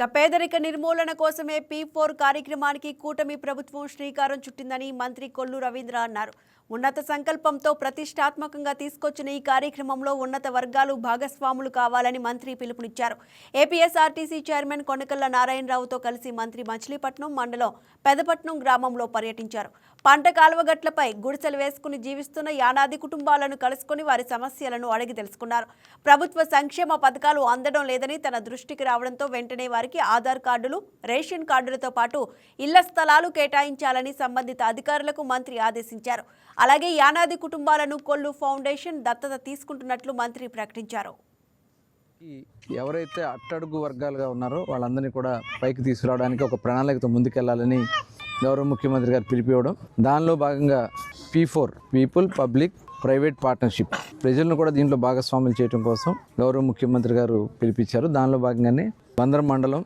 ఇక పేదరిక నిర్మూలన కోసమే పీ ఫోర్ కార్యక్రమానికి కూటమి ప్రభుత్వం శ్రీకారం చుట్టిందని మంత్రి కొల్లు రవీంద్ర అన్నారు. ఉన్నత సంకల్పంతో ప్రతిష్టాత్మకంగా తీసుకొచ్చిన ఈ కార్యక్రమంలో ఉన్నత వర్గాలు భాగస్వాములు కావాలని మంత్రి పిలుపునిచ్చారు. ఏపీఎస్ఆర్టీసీ చైర్మన్ కొనకల్ల నారాయణరావుతో కలిసి మంత్రి మచిలీపట్నం మండలం పెదపట్నం గ్రామంలో పర్యటించారు. పంట కాలువగట్లపై గుడిసెలు వేసుకుని జీవిస్తున్న యానాది కుటుంబాలను కలుసుకుని వారి సమస్యలను అడిగి తెలుసుకున్నారు. ప్రభుత్వ సంక్షేమ పథకాలు అందడం లేదని తన దృష్టికి రావడంతో వెంటనే వారికి ఆధార్ కార్డులు రేషన్ కార్డులతో పాటు ఇళ్ళ స్థలాలు కేటాయించాలని సంబంధిత అధికారులకు మంత్రి ఆదేశించారు. అలాగే యానాది కుటుంబాలను కొల్లు ఫౌండేషన్ దత్తత తీసుకుంటున్నట్లు మంత్రి ప్రకటించారు. ఎవరైతే అట్టడుగు వర్గాలుగా ఉన్నారో వాళ్ళందరినీ కూడా పైకి తీసుకురావడానికి ఒక ప్రణాళికతో ముందుకెళ్ళాలని గౌరవ ముఖ్యమంత్రి గారు పిలిపివ్వడం దానిలో భాగంగా P four people public private partnership. ప్రజలను కూడా దీంట్లో భాగస్వాములు చేయడం కోసం గౌరవ ముఖ్యమంత్రి గారు పిలిపించారు. దానిలో భాగంగానే బందర్ మండలం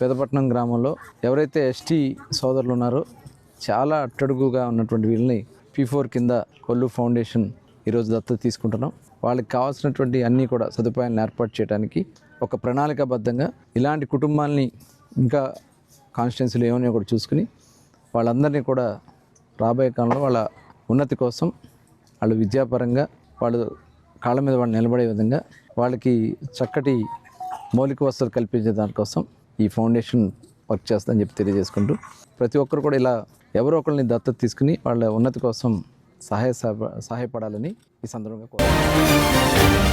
పెదపట్నం గ్రామంలో ఎవరైతే ఎస్టీ సోదరులు ఉన్నారో చాలా అట్టడుగుగా ఉన్నటువంటి వీళ్ళని పీ ఫోర్ కింద కొల్లు ఫౌండేషన్ ఈరోజు దత్తత తీసుకుంటున్నాం. వాళ్ళకి కావాల్సినటువంటి అన్నీ కూడా సదుపాయాలను ఏర్పాటు చేయడానికి ఒక ప్రణాళికాబద్ధంగా ఇలాంటి కుటుంబాలని ఇంకా కాన్స్టిట్యున్సీలు ఏమైనా కూడా చూసుకుని వాళ్ళందరినీ కూడా రాబోయే కాలంలో వాళ్ళ ఉన్నతి కోసం వాళ్ళు విద్యాపరంగా వాళ్ళు కాళ్ళ మీద వాళ్ళు నిలబడే విధంగా వాళ్ళకి చక్కటి మౌలిక వసతులు కల్పించే దానికోసం ఈ ఫౌండేషన్ వర్క్ చేస్తుందని చెప్పి తెలియజేసుకుంటూ ప్రతి ఒక్కరు కూడా ఇలా ఎవరో ఒకరిని దత్తత తీసుకుని వాళ్ళ ఉన్నతి కోసం సహాయ సహ- సహాయపడాలని ఈ సందర్భంగా కోరుతున్నాను